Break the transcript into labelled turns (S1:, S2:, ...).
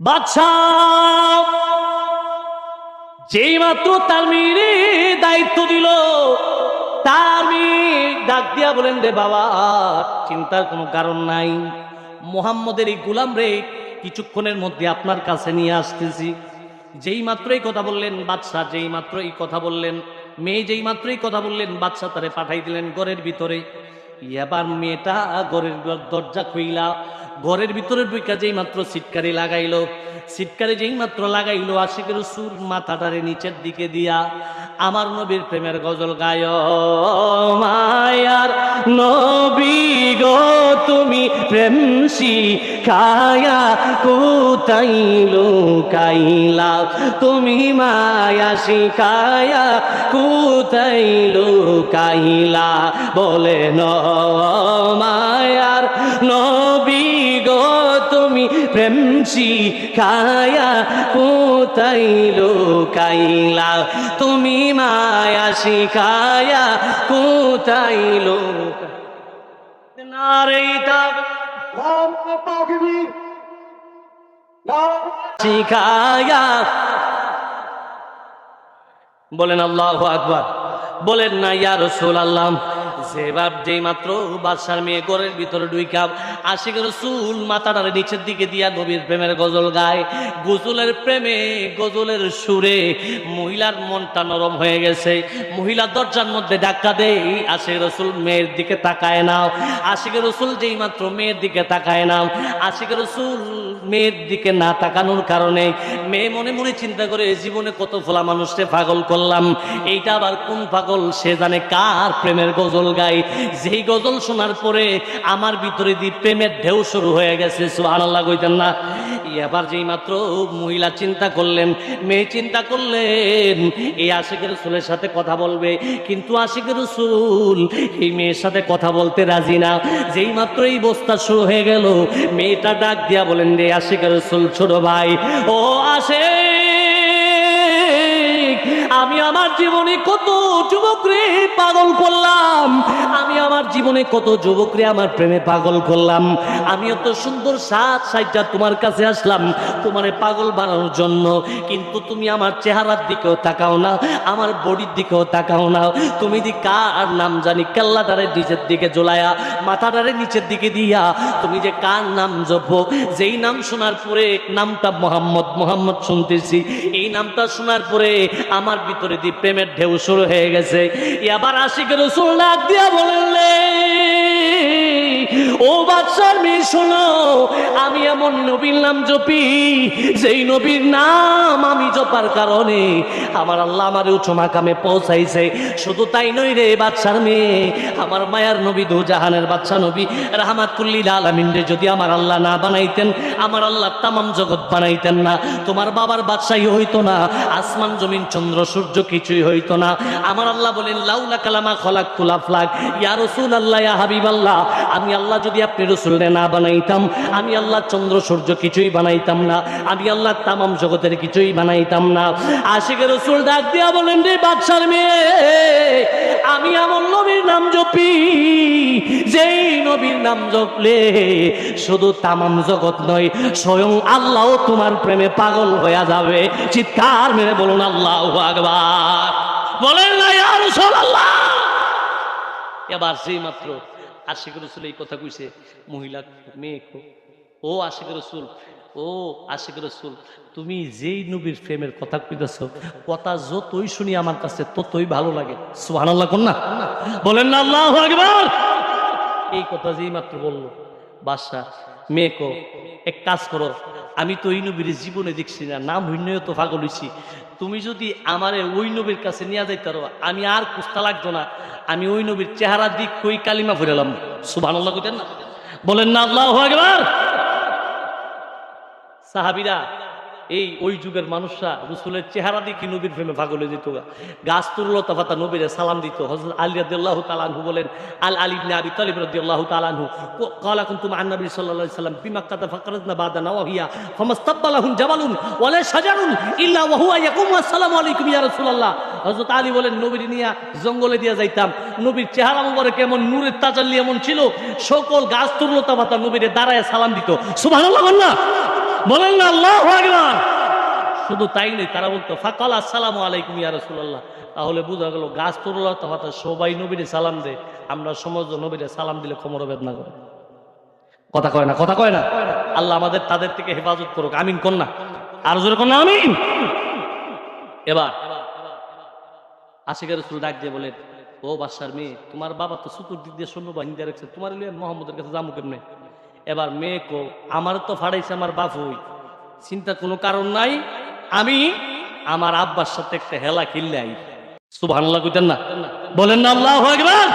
S1: বাদশাহ যেই তার মেয়েরে দায়িত্ব দিল তার মেয়ে ডাক দিয়া বলেন, রে বাবা, চিন্তার কোনো কারণ নাই। মোহাম্মদের এই গুলাম রে কিছুক্ষণের মধ্যে আপনার কাছে নিয়ে আসতেছি। যেই মাত্র এই কথা বললেন, বাদশাহ যেই মাত্র এই কথা বললেন, মেয়ে যেই মাত্র এই কথা বললেন, বাদশাহ তারে পাঠাই দিলেন ঘরের ভিতরে। এবার মেয়েটা ঘরের দরজা খুইলা ঘরের ভিতরে ঢুইকা যেই মাত্র সিটকারি লাগাইলো সিটকারি যেই মাত্র লাগাইলো আশিকের সুর মাথাটারে নিচের দিকে দিয়া, আমার নবীর প্রেমের গজল গায়, মায়ার নবী গো, তুমি প্রেম শিখায়া কোথাই লুকাইলা? তুমি মায়া শিখায়া কোথাই লুকাইলা? বলে, ন, মায়ার নবী প্রেম শিখায়া কোথাই লুকাইলা তুমি মায়া শিখায়া কোথাই লোক শিখায়া। বলেন আল্লাহ আকবার। বলেন না, ইয়া রসুল আল্লাহ যেবার যেই মাত্র বাদশার মেয়ে ঘরের ভিতরে ডুইকা আশিক রসুল মাথাটার নিচের দিকে দিয়া নবীর প্রেমের গজল গায়। গজলের প্রেমে, গজলের সুরে মহিলার মনটা নরম হয়ে গেছে। মহিলা দরজার মধ্যে ডাক্কা দেয়, আশিক রসুল মেয়ের দিকে তাকায় নাও আশিক রসুল যেই মাত্র মেয়ের দিকে তাকায় নাও আশিক রসুল মেয়ের দিকে না তাকানোর কারণে মেয়ে মনে মনে চিন্তা করে, জীবনে কত ফোলা মানুষকে পাগল করলাম। এইটা আবার কোন পাগল সে জানে কার প্রেমের গজল গাই, যেই গজল শোনার পরে আমার ভিতরে দিয়ে প্রেমের ঢেউ শুরু হয়ে গেছে সুহান আল্লাহ কইতেন না। এবার যেই মাত্র মহিলা চিন্তা করলেন, মেয়ে চিন্তা করলেন, এই আশিকের রসুলের সাথে কথা বলবে। কিন্তু আশিকের রসুল এই মেয়ের সাথে কথা বলতে রাজি না। যেই মাত্র এই বস্তা শুরু হয়ে গেল, মেয়েটা ডাক দিয়া বলেন, রে আশিকের রসুল, ছোট ভাই, ও আসে আমি আমার জীবনে কত যুবক রে পাগল করলাম? আমি আমার জীবনে কত যুবক রে আমার প্রেমে পাগল করলাম? আমি এত সুন্দর সাত সাইটটা তোমার কাছে আসলাম, তোমারে পাগল বানানোর জন্য। কিন্তু তুমি আমার চেহারার দিকেও তাকাও না, আমার বডির দিকেও তাকাও না। তুমি দি কার নাম জানি? কাল্লাটারে নিচের দিকে জ্বলায়া মাথাটারে নিচের দিকে দিয়া। তুমি যে কার নাম জপো? যেই নাম শোনার পরে নামটা মোহাম্মদ মোহাম্মদ শুনতেছি। এই নামটা শোনার পরে আমার ভিতরে দিয়ে প্রেমের ঢেউ শুরু হয়ে গেছে। এবার আশিক রসুল ডাক দিয়া বললে ও বাচ্চার মেয়ে, শোনো, আমি এমন নবীর নাম জপি, যেই নবীর নাম আমি জপার কারণে আমার আল্লাহ আমার উচ্চ মাকামে পৌঁছাইছে। শুধু তাই নই রে বাচ্চার মেয়ে, আমার মায়ার নবী দু জাহানের বাচ্চা নবী, রাহমাতুল্লিল আলামিন রে, যদি আমার আল্লাহ না বানাইতেন, আমার আল্লাহ তামাম জগৎ বানাইতেন না, তোমার বাবার বাদশাহী হইতো না, আসমান, জমিন, চন্দ্র, সূর্য কিছুই হইতো না। আমার আল্লাহ বলেন, লাউলা কালামা খলাক তুলা ফ্লাক ইয়া আল্লাহ ইয়া হাবিব আল্লাহ আমি আল্লাহ যদি আপনি রসুলরে না বানাইতাম, আমি আল্লাহ চন্দ্র সূর্য কিছুই বানাইতাম না, আমি আল্লাহ তামাম জগতের কিছুই বানাইতাম না। আশিকে রসুল ডাক দিয়া বলেন, রে বাদশার মেয়ে, আমি আমার নবীর নাম জপি, যেই নবীর নাম জপলে শুধু তামাম জগৎ নয়, স্বয়ং আল্লাহ তোমার প্রেমে পাগল হয়ে যাবে। চিৎকার মেরে বলুন, আল্লাহ আকবার। বলেন না, ইয়া রাসূলুল্লাহ! এবার সেই মাত্র আশিক রসুল এই কথা কইছে, মহিলা, মেয়ে ও আশিক রসুল, ও আশিক রসুল, তুমি যেই নবীর প্রেমের কথা কইতেছ, কথা যতই শুনি আমার কাছে ততই ভালো লাগে। সুহান আল্লাহ না? বলেন না, আল্লাহ এই কথা যেই মাত্র বলল বাসা মেয়ে এক কাজ করো আমি তো ওই নবীর জীবনে দেখছি না, নাম হইনয় তো পাগল হইছি। তুমি যদি আমারে ওই নবীর কাছে নিয়ে যাইতে পারো আমি আর কুস্তা লাগতো না। আমি ওই নবীর চেহারা দিক কই কালিমা ফিরালাম সুবহানাল্লাহ কইতেন না। বলেন না, আল্লাহ আকবার। সাহাবিরা এই ওই যুগের মানুষরা রসুলের চেহারা দেখি নবীর প্রেমে পাগলে যেত গাছ তুলল, তফাতা নবীরে সালাম দিত। হজরত আলী রাদিল্লাহ তালানহু বলেন, আল আলী ইবনে আবি তালিব রাদিল্লাহ তালানহু কলা কুন্তুম আন্নাবী সাল্লাল্লাহু আলাইহি সাল্লাম, বিমা কাতা ফাকরাতনা বাদা নাওহিয়া ফামাস্তাব্বালাহুম জাবালুন, ওয়ালা সাজারুন ইল্লা ওয়া হুয়া ইয়াকুম, আসসালামু আলাইকুম ইয়া রাসূলুল্লাহ। হযরত আলী বলেন, নবীর নিয়া জঙ্গলে দিয়া যাইতাম, নবীর চেহারা মুবারক এমন, নূরের তাজাল্লি এমন ছিল, সকল গাছ তুরলতা ফাতা নবীরে দাঁড়ায় সালাম দিত। সুবহানাল্লাহ আল্লাহ না? বলেন না, আল্লাহ শুধু তাই নেই তারা বলতো, ফাকাল আসসালামু আলাইকুম ইয়া রাসূলুল্লাহ। তাহলে বোঝা গেল, গাছ তোরলা তো হঠাৎ সবাই নবীরে সালাম দে আমরা সমস্ত নবীরে সালাম দিলে কোমর বেদনা করে। কথা কয় না, কথা কয় না। আল্লাহ আমাদের, তাদের থেকে হেফাজত করুক। আমিন না। আর জোরে না, আমিন। এবার আশিকের রসুল ডাক দিয়ে বলেন, ও বাসার মেয়ে, তোমার বাবা তো চতুর্দিক দিয়ে সৈন্য বাহিনী দিয়ে রাখছে, তোমার মোহাম্মদের কাছে যাব কেমনে? এবার মেয়ে কো, আমার তো ফাড়াইছে আমার বাপুই। চিন্তা কোনো কারণ নাই, আমি আমার আব্বার সাথে একটা হেলা খিল্লাই শুভ ভালো কইতেন না। বলেন না আল্লাহ আকবার।